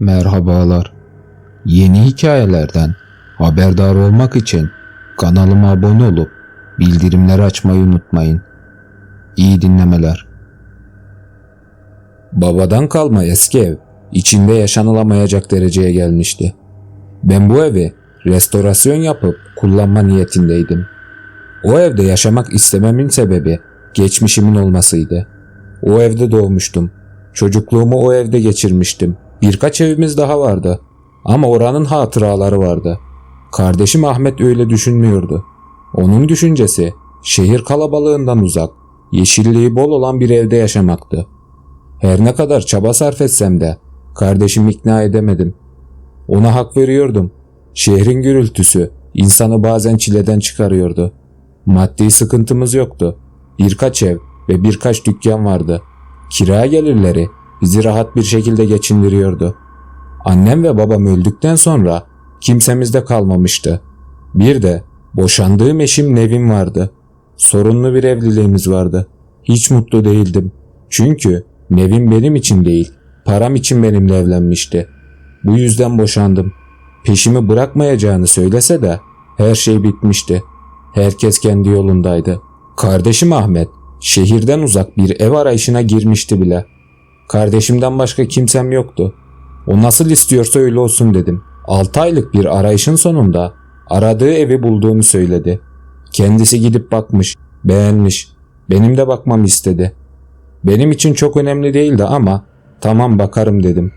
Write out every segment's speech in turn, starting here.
Merhabalar. Yeni hikayelerden haberdar olmak için kanalıma abone olup bildirimleri açmayı unutmayın. İyi dinlemeler. Babadan kalma eski ev içinde yaşanılamayacak dereceye gelmişti. Ben bu evi restorasyon yapıp kullanma niyetindeydim. O evde yaşamak istememin sebebi geçmişimin olmasıydı. O evde doğmuştum. Çocukluğumu o evde geçirmiştim. Birkaç evimiz daha vardı. Ama oranın hatıraları vardı. Kardeşim Ahmet öyle düşünmüyordu. Onun düşüncesi şehir kalabalığından uzak, yeşilliği bol olan bir evde yaşamaktı. Her ne kadar çaba sarf etsem de kardeşimi ikna edemedim. Ona hak veriyordum. Şehrin gürültüsü insanı bazen çileden çıkarıyordu. Maddi sıkıntımız yoktu. Birkaç ev ve birkaç dükkan vardı. Kira gelirleri bizi rahat bir şekilde geçindiriyordu. Annem ve babam öldükten sonra kimsemizde kalmamıştı. Bir de boşandığım eşim Nevin vardı. Sorunlu bir evliliğimiz vardı. Hiç mutlu değildim. Çünkü Nevin benim için değil, param için benimle evlenmişti. Bu yüzden boşandım. Peşimi bırakmayacağını söylese de her şey bitmişti. Herkes kendi yolundaydı. Kardeşim Ahmet şehirden uzak bir ev arayışına girmişti bile. Kardeşimden başka kimsem yoktu. O nasıl istiyorsa öyle olsun dedim. 6 aylık bir arayışın sonunda aradığı evi bulduğunu söyledi. Kendisi gidip bakmış, beğenmiş. Benim de bakmamı istedi. Benim için çok önemli değildi ama tamam bakarım dedim.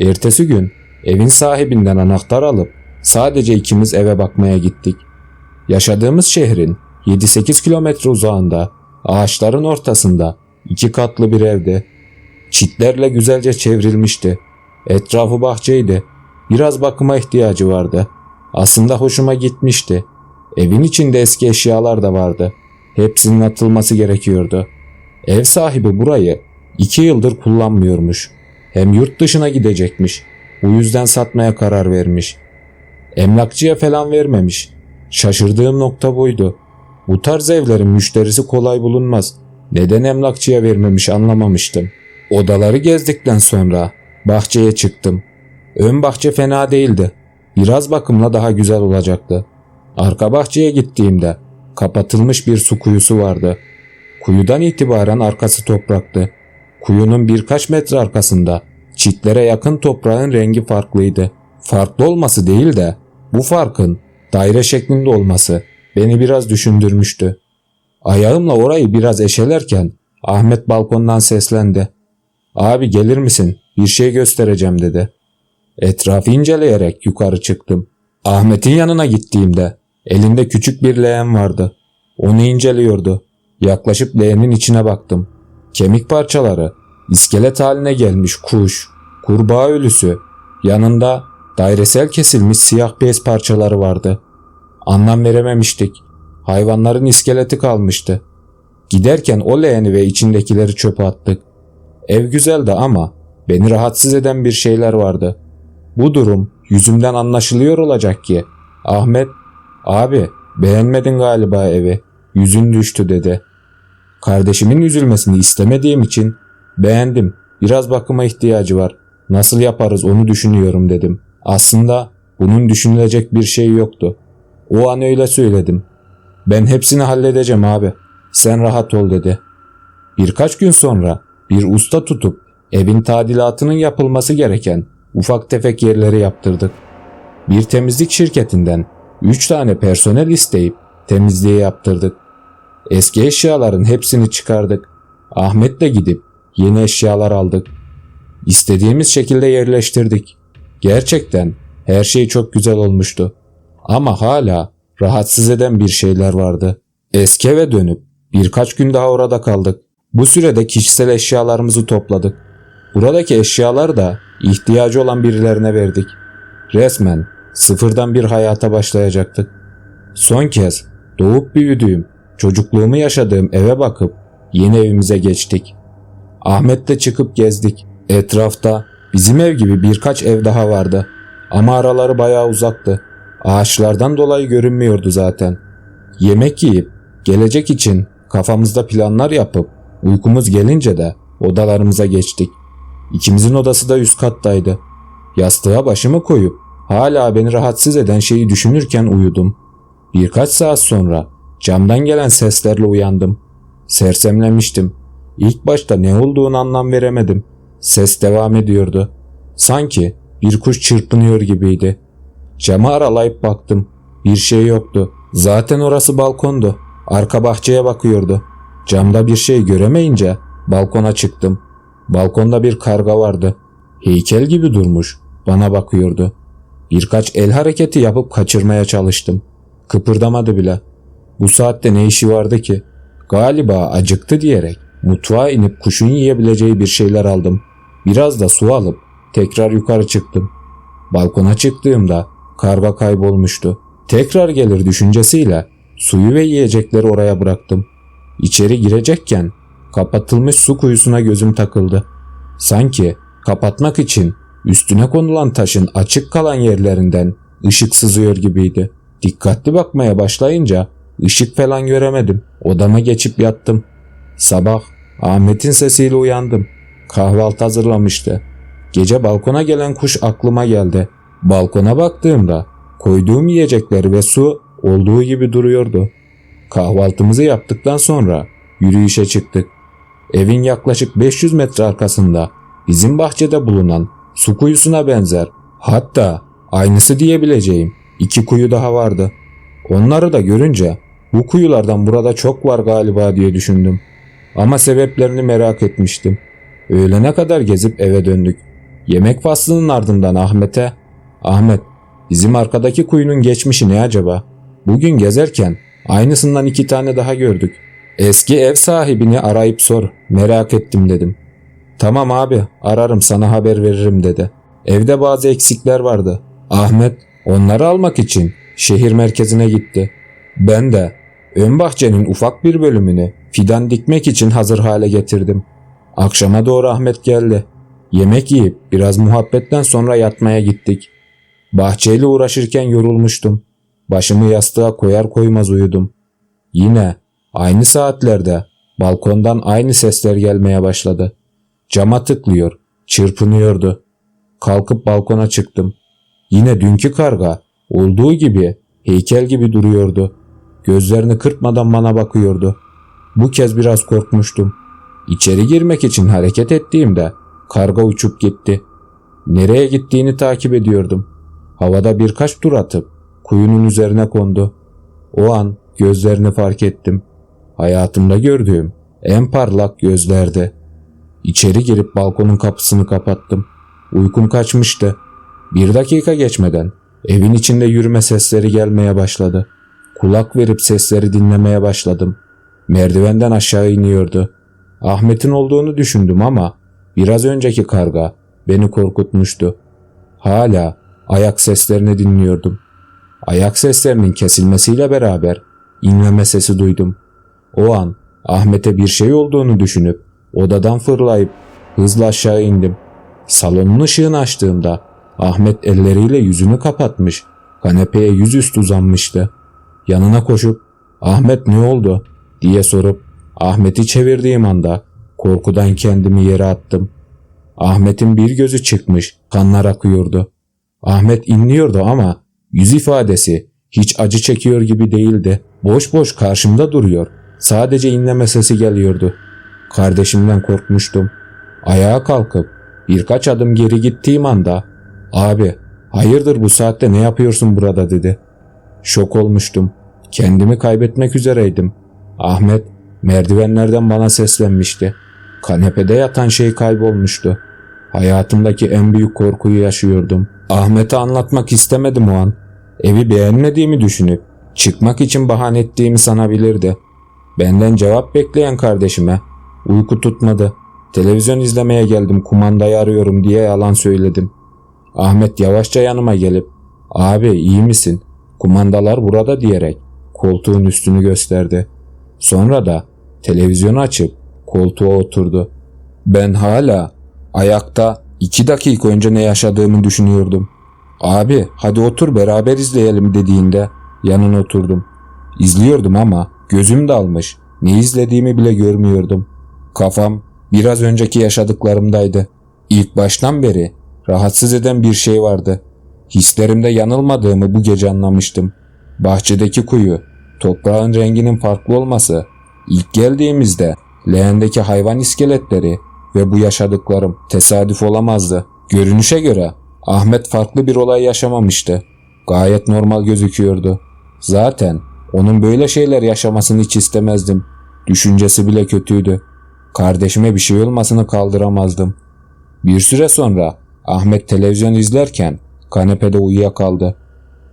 Ertesi gün evin sahibinden anahtar alıp sadece ikimiz eve bakmaya gittik. Yaşadığımız şehrin 7-8 kilometre uzağında ağaçların ortasında iki katlı bir evde çitlerle güzelce çevrilmişti. Etrafı bahçeydi. Biraz bakıma ihtiyacı vardı. Aslında hoşuma gitmişti. Evin içinde eski eşyalar da vardı. Hepsinin atılması gerekiyordu. Ev sahibi burayı iki yıldır kullanmıyormuş. Hem yurt dışına gidecekmiş. Bu yüzden satmaya karar vermiş. Emlakçıya falan vermemiş. Şaşırdığım nokta buydu. Bu tarz evlerin müşterisi kolay bulunmaz. Neden emlakçıya vermemiş anlamamıştım. Odaları gezdikten sonra bahçeye çıktım. Ön bahçe fena değildi. Biraz bakımla daha güzel olacaktı. Arka bahçeye gittiğimde kapatılmış bir su kuyusu vardı. Kuyudan itibaren arkası topraktı. Kuyunun birkaç metre arkasında çitlere yakın toprağın rengi farklıydı. Farklı olması değil de bu farkın daire şeklinde olması beni biraz düşündürmüştü. Ayağımla orayı biraz eşelerken Ahmet balkondan seslendi. Abi gelir misin? Bir şey göstereceğim dedi. Etrafı inceleyerek yukarı çıktım. Ahmet'in yanına gittiğimde elinde küçük bir leğen vardı. Onu inceliyordu. Yaklaşıp leğenin içine baktım. Kemik parçaları, iskelet haline gelmiş kuş, kurbağa ölüsü, yanında dairesel kesilmiş siyah bez parçaları vardı. Anlam verememiştik. Hayvanların iskeleti kalmıştı. Giderken o leğeni ve içindekileri çöpe attık. Ev güzeldi ama beni rahatsız eden bir şeyler vardı. Bu durum yüzümden anlaşılıyor olacak ki. Ahmet, abi beğenmedin galiba evi. Yüzün düştü dedi. Kardeşimin üzülmesini istemediğim için beğendim. Biraz bakıma ihtiyacı var. Nasıl yaparız onu düşünüyorum dedim. Aslında bunun düşünülecek bir şey yoktu. O an öyle söyledim. Ben hepsini halledeceğim abi. Sen rahat ol dedi. Birkaç gün sonra bir usta tutup evin tadilatının yapılması gereken ufak tefek yerleri yaptırdık. Bir temizlik şirketinden 3 tane personel isteyip temizliği yaptırdık. Eski eşyaların hepsini çıkardık. Ahmet'le gidip yeni eşyalar aldık. İstediğimiz şekilde yerleştirdik. Gerçekten her şey çok güzel olmuştu. Ama hala rahatsız eden bir şeyler vardı. Eski eve dönüp birkaç gün daha orada kaldık. Bu sürede kişisel eşyalarımızı topladık. Buradaki eşyalar da ihtiyacı olan birilerine verdik. Resmen sıfırdan bir hayata başlayacaktık. Son kez doğup büyüdüğüm, çocukluğumu yaşadığım eve bakıp yeni evimize geçtik. Ahmet'le çıkıp gezdik. Etrafta bizim ev gibi birkaç ev daha vardı. Ama araları bayağı uzaktı. Ağaçlardan dolayı görünmüyordu zaten. Yemek yiyip gelecek için kafamızda planlar yapıp uykumuz gelince de odalarımıza geçtik. İkimizin odası da üst kattaydı. yastığa başımı koyup hala beni rahatsız eden şeyi düşünürken uyudum. Birkaç saat sonra camdan gelen seslerle uyandım. Sersemlemiştim. İlk başta ne olduğunu anlam veremedim. Ses devam ediyordu. Sanki bir kuş çırpınıyor gibiydi. Camı aralayıp baktım. Bir şey yoktu. Zaten orası balkondu. Arka bahçeye bakıyordu. Camda bir şey göremeyince balkona çıktım. Balkonda bir karga vardı. Heykel gibi durmuş. Bana bakıyordu. Birkaç el hareketi yapıp kaçırmaya çalıştım. Kıpırdamadı bile. Bu saatte ne işi vardı ki? Galiba acıktı diyerek mutfağa inip kuşun yiyebileceği bir şeyler aldım. Biraz da su alıp tekrar yukarı çıktım. Balkona çıktığımda karga kaybolmuştu. Tekrar gelir düşüncesiyle suyu ve yiyecekleri oraya bıraktım. İçeri girecekken kapatılmış su kuyusuna gözüm takıldı. Sanki kapatmak için üstüne konulan taşın açık kalan yerlerinden ışık sızıyor gibiydi. Dikkatli bakmaya başlayınca ışık falan göremedim. Odama geçip yattım. Sabah Ahmet'in sesiyle uyandım. Kahvaltı hazırlamıştı. Gece balkona gelen kuş aklıma geldi. Balkona baktığımda koyduğum yiyecekler ve su olduğu gibi duruyordu. Kahvaltımızı yaptıktan sonra yürüyüşe çıktık. Evin yaklaşık 500 metre arkasında bizim bahçede bulunan su kuyusuna benzer hatta aynısı diyebileceğim iki kuyu daha vardı. Onları da görünce bu kuyulardan burada çok var galiba diye düşündüm. Ama sebeplerini merak etmiştim. Öğlene kadar gezip eve döndük. Yemek faslının ardından Ahmet'e Ahmet bizim arkadaki kuyunun geçmişi ne acaba? Bugün gezerken aynısından iki tane daha gördük. Eski ev sahibini arayıp sor merak ettim dedim. Tamam abi ararım sana haber veririm dedi. Evde bazı eksikler vardı. Ahmet onları almak için şehir merkezine gitti. Ben de ön bahçenin ufak bir bölümünü fidan dikmek için hazır hale getirdim. Akşama doğru Ahmet geldi. Yemek yiyip biraz muhabbetten sonra yatmaya gittik. Bahçeyle uğraşırken yorulmuştum. Başımı yastığa koyar koymaz uyudum. Yine aynı saatlerde balkondan aynı sesler gelmeye başladı. Cama tıklıyor, çırpınıyordu. Kalkıp balkona çıktım. Yine dünkü karga olduğu gibi heykel gibi duruyordu. Gözlerini kırpmadan bana bakıyordu. Bu kez biraz korkmuştum. İçeri girmek için hareket ettiğimde karga uçup gitti. Nereye gittiğini takip ediyordum. Havada birkaç tur atıp kuyunun üzerine kondu. O an gözlerini fark ettim. Hayatımda gördüğüm en parlak gözlerdi. İçeri girip balkonun kapısını kapattım. Uykum kaçmıştı. Bir dakika geçmeden evin içinde yürüme sesleri gelmeye başladı. Kulak verip sesleri dinlemeye başladım. Merdivenden aşağı iniyordu. Ahmet'in olduğunu düşündüm ama biraz önceki karga beni korkutmuştu. Hala ayak seslerini dinliyordum. Ayak seslerinin kesilmesiyle beraber inleme sesi duydum. O an Ahmet'e bir şey olduğunu düşünüp odadan fırlayıp hızla aşağı indim. Salonun ışığını açtığımda Ahmet elleriyle yüzünü kapatmış, kanepeye yüzüstü uzanmıştı. Yanına koşup Ahmet ne oldu diye sorup Ahmet'i çevirdiğim anda korkudan kendimi yere attım. Ahmet'in bir gözü çıkmış, kanlar akıyordu. Ahmet inliyordu ama yüz ifadesi hiç acı çekiyor gibi değildi. Boş boş karşımda duruyor. Sadece inleme sesi geliyordu. Kardeşimden korkmuştum. Ayağa kalkıp birkaç adım geri gittiğim anda "Abi, hayırdır bu saatte ne yapıyorsun burada?" dedi. Şok olmuştum. Kendimi kaybetmek üzereydim. Ahmet merdivenlerden bana seslenmişti. Kanepede yatan şey kaybolmuştu. Hayatımdaki en büyük korkuyu yaşıyordum. Ahmet'e anlatmak istemedim o an. Evi beğenmediğimi düşünüp çıkmak için bahane ettiğimi sanabilirdi. Benden cevap bekleyen kardeşime uyku tutmadı. Televizyon izlemeye geldim kumandayı arıyorum diye yalan söyledim. Ahmet yavaşça yanıma gelip abi iyi misin? Kumandalar burada diyerek koltuğun üstünü gösterdi. Sonra da televizyonu açıp koltuğa oturdu. Ben hala ayakta iki dakika önce ne yaşadığımı düşünüyordum. Abi hadi otur beraber izleyelim dediğinde yanına oturdum. İzliyordum ama gözüm dalmış. Ne izlediğimi bile görmüyordum. Kafam biraz önceki yaşadıklarımdaydı. İlk baştan beri rahatsız eden bir şey vardı. Hislerimde yanılmadığımı bu gece anlamıştım. Bahçedeki kuyu, toprağın renginin farklı olması, ilk geldiğimizde leğendeki hayvan iskeletleri ve bu yaşadıklarım tesadüf olamazdı. Görünüşe göre Ahmet farklı bir olay yaşamamıştı. Gayet normal gözüküyordu. Zaten onun böyle şeyler yaşamasını hiç istemezdim. Düşüncesi bile kötüydü. Kardeşime bir şey olmasını kaldıramazdım. Bir süre sonra Ahmet televizyon izlerken kanepede uyuyakaldı.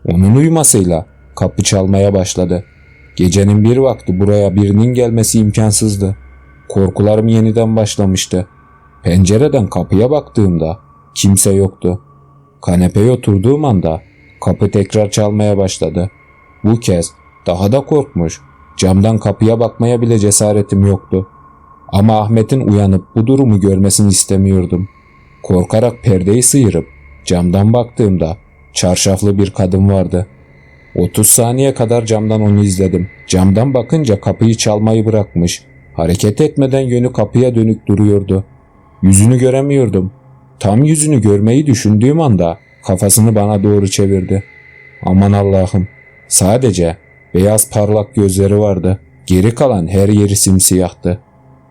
Onun uyumasıyla kapı çalmaya başladı. Gecenin bir vakti buraya birinin gelmesi imkansızdı. Korkularım yeniden başlamıştı. Pencereden kapıya baktığımda kimse yoktu. Kanepeye oturduğum anda kapı tekrar çalmaya başladı. Bu kez daha da korkmuş. Camdan kapıya bakmaya bile cesaretim yoktu. Ama Ahmet'in uyanıp bu durumu görmesini istemiyordum. Korkarak perdeyi sıyırıp camdan baktığımda çarşaflı bir kadın vardı. 30 saniye kadar camdan onu izledim. Camdan bakınca kapıyı çalmayı bırakmış. Hareket etmeden yönü kapıya dönük duruyordu. Yüzünü göremiyordum. Tam yüzünü görmeyi düşündüğüm anda kafasını bana doğru çevirdi. Aman Allah'ım. Sadece beyaz parlak gözleri vardı. Geri kalan her yeri simsiyahtı.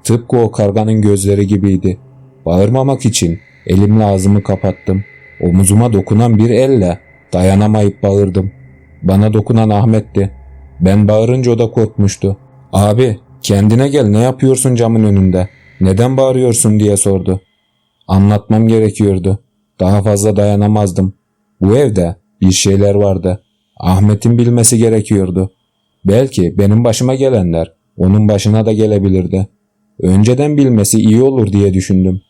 Tıpkı o karganın gözleri gibiydi. Bağırmamak için elimle ağzımı kapattım. Omuzuma dokunan bir elle dayanamayıp bağırdım. Bana dokunan Ahmet'ti. Ben bağırınca o da korkmuştu. Abi kendine gel ne yapıyorsun camın önünde? Neden bağırıyorsun diye sordu. Anlatmam gerekiyordu. Daha fazla dayanamazdım. Bu evde bir şeyler vardı. Ahmet'in bilmesi gerekiyordu. Belki benim başıma gelenler onun başına da gelebilirdi. Önceden bilmesi iyi olur diye düşündüm.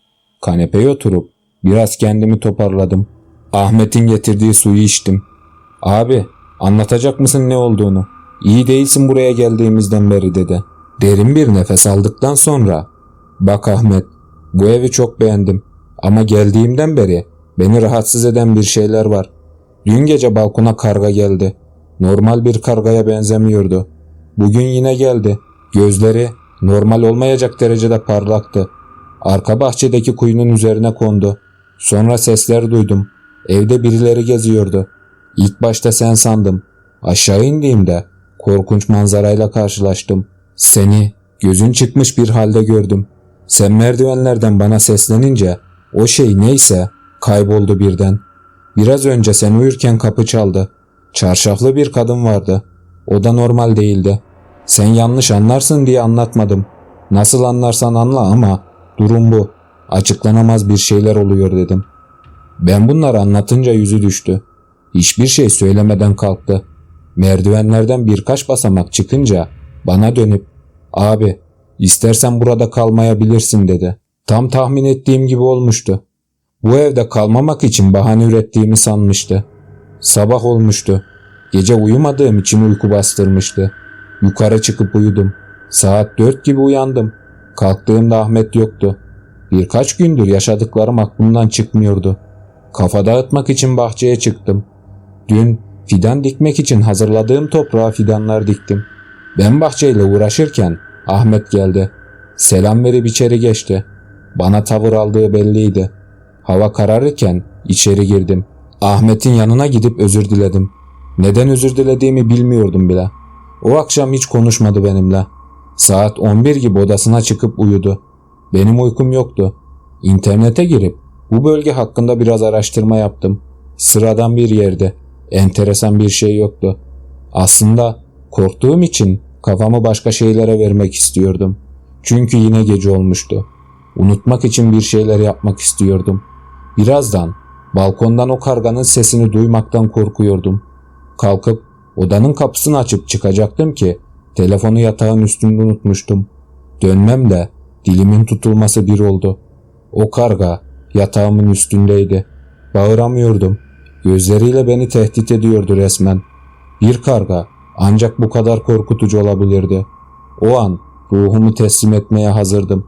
Kanepeye oturup biraz kendimi toparladım. Ahmet'in getirdiği suyu içtim. Abi anlatacak mısın ne olduğunu? İyi değilsin buraya geldiğimizden beri dedi. Derin bir nefes aldıktan sonra bak Ahmet bu evi çok beğendim ama geldiğimden beri beni rahatsız eden bir şeyler var. Dün gece balkona karga geldi. Normal bir kargaya benzemiyordu. Bugün yine geldi. Gözleri normal olmayacak derecede parlaktı. Arka bahçedeki kuyunun üzerine kondu. Sonra sesler duydum. Evde birileri geziyordu. İlk başta sen sandım. Aşağı indiğimde korkunç manzarayla karşılaştım. Seni gözün çıkmış bir halde gördüm. Sen merdivenlerden bana seslenince o şey neyse kayboldu birden. Biraz önce sen uyurken kapı çaldı. Çarşaflı bir kadın vardı. O da normal değildi. Sen yanlış anlarsın diye anlatmadım. Nasıl anlarsan anla ama durum bu. Açıklanamaz bir şeyler oluyor dedim. Ben bunları anlatınca yüzü düştü. Hiçbir şey söylemeden kalktı. Merdivenlerden birkaç basamak çıkınca bana dönüp abi istersen burada kalmayabilirsin dedi. Tam tahmin ettiğim gibi olmuştu. Bu evde kalmamak için bahane ürettiğimi sanmıştı. Sabah olmuştu. Gece uyumadığım için uyku bastırmıştı. Yukarı çıkıp uyudum. Saat dört gibi uyandım. Kalktığımda Ahmet yoktu. Birkaç gündür yaşadıklarım aklımdan çıkmıyordu. Kafa dağıtmak için bahçeye çıktım. Dün fidan dikmek için hazırladığım toprağa fidanlar diktim. Ben bahçeyle uğraşırken Ahmet geldi. Selam verip içeri geçti. Bana tavır aldığı belliydi. Hava kararırken içeri girdim. Ahmet'in yanına gidip özür diledim. Neden özür dilediğimi bilmiyordum bile. O akşam hiç konuşmadı benimle. Saat 11 gibi odasına çıkıp uyudu. Benim uykum yoktu. İnternete girip bu bölge hakkında biraz araştırma yaptım. Sıradan bir yerde. Enteresan bir şey yoktu. Aslında korktuğum için kafamı başka şeylere vermek istiyordum. Çünkü yine gece olmuştu. Unutmak için bir şeyler yapmak istiyordum. Birazdan balkondan o karganın sesini duymaktan korkuyordum. Kalkıp odanın kapısını açıp çıkacaktım ki telefonu yatağın üstünde unutmuştum. Dönmem de dilimin tutulması bir oldu. O karga yatağımın üstündeydi. Bağıramıyordum. Gözleriyle beni tehdit ediyordu resmen. Bir karga ancak bu kadar korkutucu olabilirdi. O an ruhumu teslim etmeye hazırdım.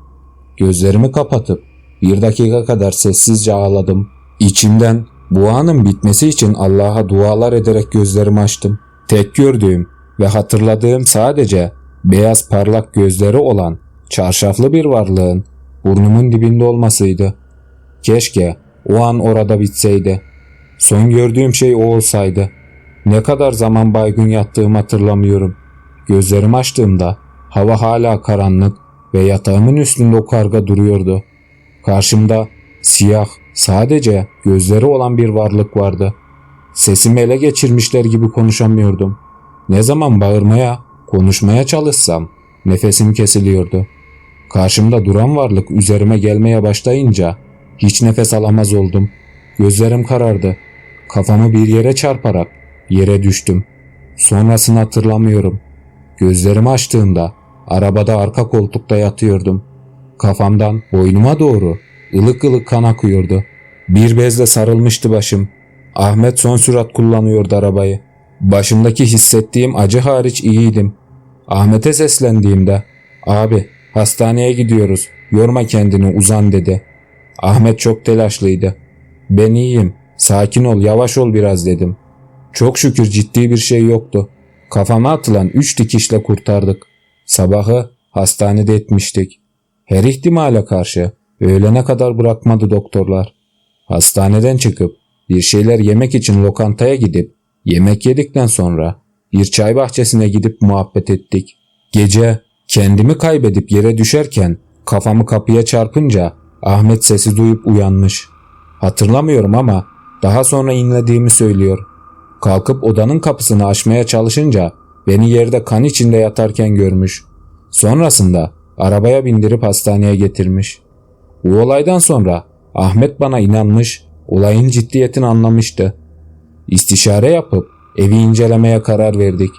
Gözlerimi kapatıp bir dakika kadar sessizce ağladım. İçimden bu anın bitmesi için Allah'a dualar ederek gözlerimi açtım. Tek gördüğüm ve hatırladığım sadece beyaz parlak gözleri olan çarşaflı bir varlığın burnumun dibinde olmasıydı. Keşke o an orada bitseydi. Son gördüğüm şey o olsaydı. Ne kadar zaman baygın yattığımı hatırlamıyorum. Gözlerimi açtığımda hava hala karanlık ve yatağımın üstünde o karga duruyordu. Karşımda siyah, sadece gözleri olan bir varlık vardı. Sesimi ele geçirmişler gibi konuşamıyordum. Ne zaman bağırmaya, konuşmaya çalışsam nefesim kesiliyordu. Karşımda duran varlık üzerime gelmeye başlayınca hiç nefes alamaz oldum. Gözlerim karardı. Kafamı bir yere çarparak yere düştüm. Sonrasını hatırlamıyorum. Gözlerimi açtığımda arabada arka koltukta yatıyordum. Kafamdan boynuma doğru ılık ılık kan akıyordu. Bir bezle sarılmıştı başım. Ahmet son sürat kullanıyordu arabayı. Başımdaki hissettiğim acı hariç iyiydim. Ahmet'e seslendiğimde abi hastaneye gidiyoruz yorma kendini uzan dedi. Ahmet çok telaşlıydı. Ben iyiyim sakin ol yavaş ol biraz dedim. Çok şükür ciddi bir şey yoktu. Kafama atılan üç dikişle kurtardık. Sabahı hastanede etmiştik. Her ihtimale karşı öğlene kadar bırakmadı doktorlar. Hastaneden çıkıp bir şeyler yemek için lokantaya gidip yemek yedikten sonra bir çay bahçesine gidip muhabbet ettik. Gece kendimi kaybedip yere düşerken kafamı kapıya çarpınca Ahmet sesi duyup uyanmış. Hatırlamıyorum ama daha sonra inlediğimi söylüyor. Kalkıp odanın kapısını açmaya çalışınca beni yerde kan içinde yatarken görmüş. Sonrasında arabaya bindirip hastaneye getirmiş. Bu olaydan sonra Ahmet bana inanmış, olayın ciddiyetini anlamıştı. İstişare yapıp evi incelemeye karar verdik.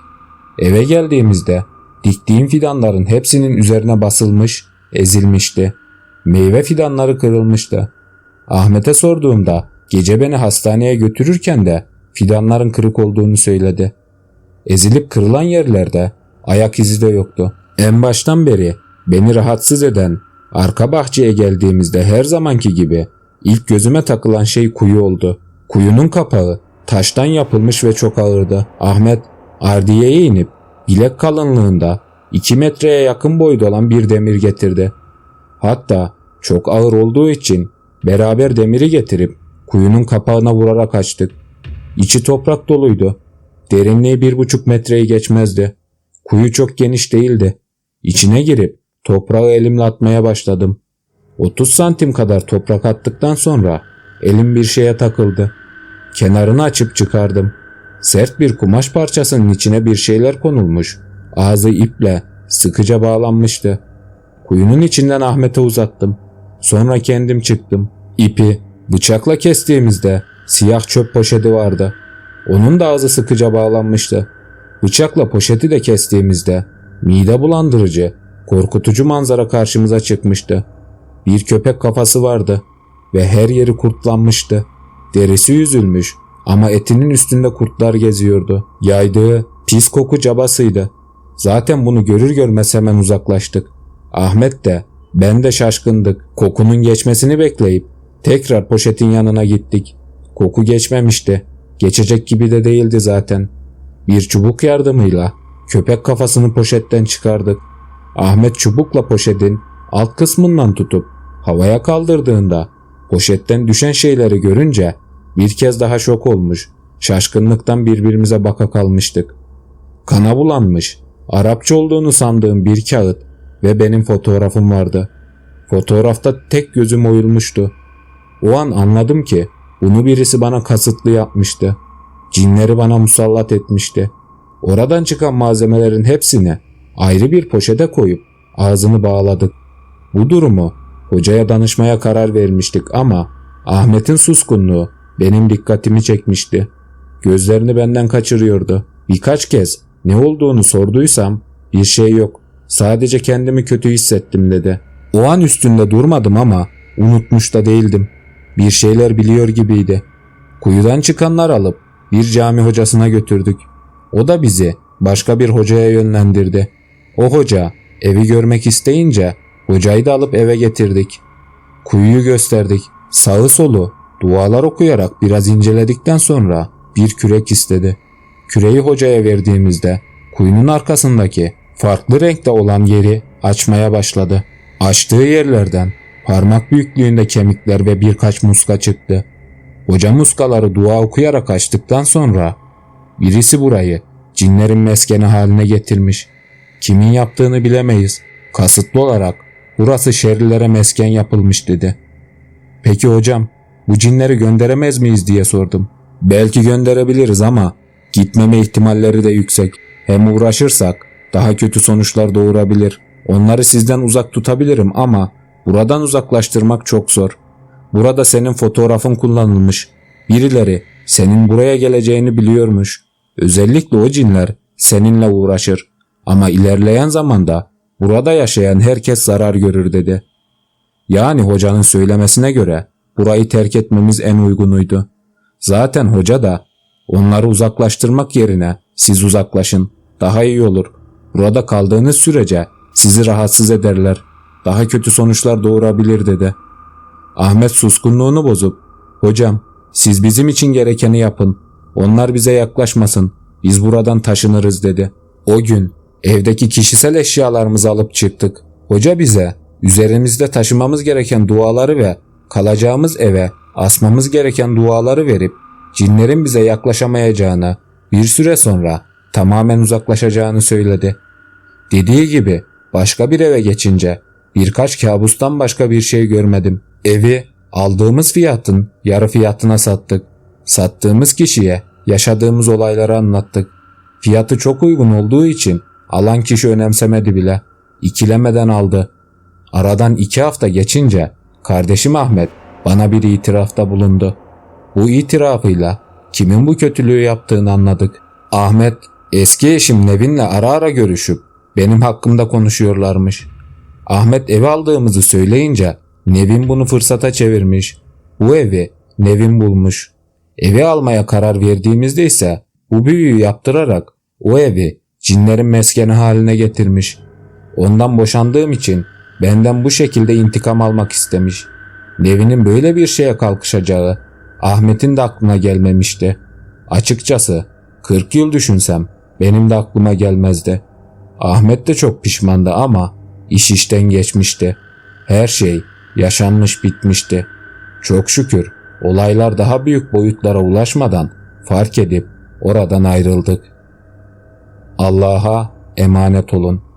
Eve geldiğimizde diktiğim fidanların hepsinin üzerine basılmış, ezilmişti. Meyve fidanları kırılmıştı. Ahmet'e sorduğumda gece beni hastaneye götürürken de fidanların kırık olduğunu söyledi. Ezilip kırılan yerlerde ayak izi de yoktu. En baştan beri beni rahatsız eden arka bahçeye geldiğimizde her zamanki gibi ilk gözüme takılan şey kuyu oldu. Kuyunun kapağı taştan yapılmış ve çok ağırdı. Ahmet ardiyeye inip bilek kalınlığında 2 metreye yakın boyda olan bir demir getirdi. Hatta çok ağır olduğu için beraber demiri getirip kuyunun kapağına vurarak açtık. İçi toprak doluydu. Derinliği bir buçuk metreyi geçmezdi. Kuyu çok geniş değildi. İçine girip toprağı elimle atmaya başladım. 30 santim kadar toprak attıktan sonra elim bir şeye takıldı. Kenarını açıp çıkardım. Sert bir kumaş parçasının içine bir şeyler konulmuş. Ağzı iple sıkıca bağlanmıştı. Kuyunun içinden Ahmet'e uzattım. Sonra kendim çıktım. İpi bıçakla kestiğimizde siyah çöp poşeti vardı. Onun da ağzı sıkıca bağlanmıştı. Bıçakla poşeti de kestiğimizde mide bulandırıcı, korkutucu manzara karşımıza çıkmıştı. Bir köpek kafası vardı ve her yeri kurtlanmıştı. Derisi yüzülmüş ama etinin üstünde kurtlar geziyordu. Yaydığı pis koku cabasıydı. Zaten bunu görür görmez hemen uzaklaştık. Ahmet de ben de şaşkındık. Kokunun geçmesini bekleyip tekrar poşetin yanına gittik. Koku geçmemişti. Geçecek gibi de değildi zaten. Bir çubuk yardımıyla köpek kafasını poşetten çıkardık. Ahmet çubukla poşetin alt kısmından tutup havaya kaldırdığında poşetten düşen şeyleri görünce bir kez daha şok olmuş. Şaşkınlıktan birbirimize baka kalmıştık. Kana bulanmış, Arapça olduğunu sandığım bir kağıt ve benim fotoğrafım vardı. Fotoğrafta tek gözüm oyulmuştu. O an anladım ki bunu birisi bana kasıtlı yapmıştı. Cinleri bana musallat etmişti. Oradan çıkan malzemelerin hepsini ayrı bir poşete koyup ağzını bağladık. Bu durumu hocaya danışmaya karar vermiştik ama Ahmet'in suskunluğu benim dikkatimi çekmişti. Gözlerini benden kaçırıyordu. Birkaç kez ne olduğunu sorduysam bir şey yok. Sadece kendimi kötü hissettim dedi. O an üstünde durmadım ama unutmuş da değildim. Bir şeyler biliyor gibiydi. Kuyudan çıkanlar alıp bir cami hocasına götürdük. O da bizi başka bir hocaya yönlendirdi. O hoca evi görmek isteyince hocayı da alıp eve getirdik. Kuyuyu gösterdik. Sağı solu dualar okuyarak biraz inceledikten sonra bir kürek istedi. Küreyi hocaya verdiğimizde kuyunun arkasındaki farklı renkte olan yeri açmaya başladı. Açtığı yerlerden parmak büyüklüğünde kemikler ve birkaç muska çıktı. Hoca muskaları dua okuyarak açtıktan sonra birisi burayı cinlerin meskeni haline getirmiş. Kimin yaptığını bilemeyiz. Kasıtlı olarak burası şerlilere mesken yapılmış dedi. Peki hocam bu cinleri gönderemez miyiz diye sordum. Belki gönderebiliriz ama gitmeme ihtimalleri de yüksek. Hem uğraşırsak daha kötü sonuçlar doğurabilir. Onları sizden uzak tutabilirim ama buradan uzaklaştırmak çok zor. Burada senin fotoğrafın kullanılmış. Birileri senin buraya geleceğini biliyormuş. Özellikle o cinler seninle uğraşır. Ama ilerleyen zamanda burada yaşayan herkes zarar görür dedi. Yani hocanın söylemesine göre burayı terk etmemiz en uygunuydu. Zaten hoca da onları uzaklaştırmak yerine siz uzaklaşın daha iyi olur. Burada kaldığınız sürece sizi rahatsız ederler. Daha kötü sonuçlar doğurabilir dedi. Ahmet suskunluğunu bozup hocam siz bizim için gerekeni yapın. Onlar bize yaklaşmasın. Biz buradan taşınırız dedi. O gün evdeki kişisel eşyalarımızı alıp çıktık. Hoca bize üzerimizde taşımamız gereken duaları ve kalacağımız eve asmamız gereken duaları verip cinlerin bize yaklaşamayacağını bir süre sonra tamamen uzaklaşacağını söyledi. Dediği gibi başka bir eve geçince birkaç kabustan başka bir şey görmedim. Evi aldığımız fiyatın yarı fiyatına sattık. Sattığımız kişiye yaşadığımız olayları anlattık. Fiyatı çok uygun olduğu için alan kişi önemsemedi bile. İkilemeden aldı. Aradan iki hafta geçince kardeşim Ahmet bana bir itirafta bulundu. Bu itirafıyla kimin bu kötülüğü yaptığını anladık. Ahmet eski eşim Nevin'le ara ara görüşüp benim hakkımda konuşuyorlarmış. Ahmet evi aldığımızı söyleyince Nevin bunu fırsata çevirmiş. Bu evi Nevin bulmuş. Evi almaya karar verdiğimizde ise bu büyüyü yaptırarak o evi cinlerin meskeni haline getirmiş. Ondan boşandığım için benden bu şekilde intikam almak istemiş. Nevin'in böyle bir şeye kalkışacağı Ahmet'in de aklına gelmemişti. Açıkçası 40 yıl düşünsem benim de aklıma gelmezdi. Ahmet de çok pişmandı ama iş işten geçmişti. Her şey yaşanmış bitmişti. Çok şükür olaylar daha büyük boyutlara ulaşmadan fark edip oradan ayrıldık. Allah'a emanet olun.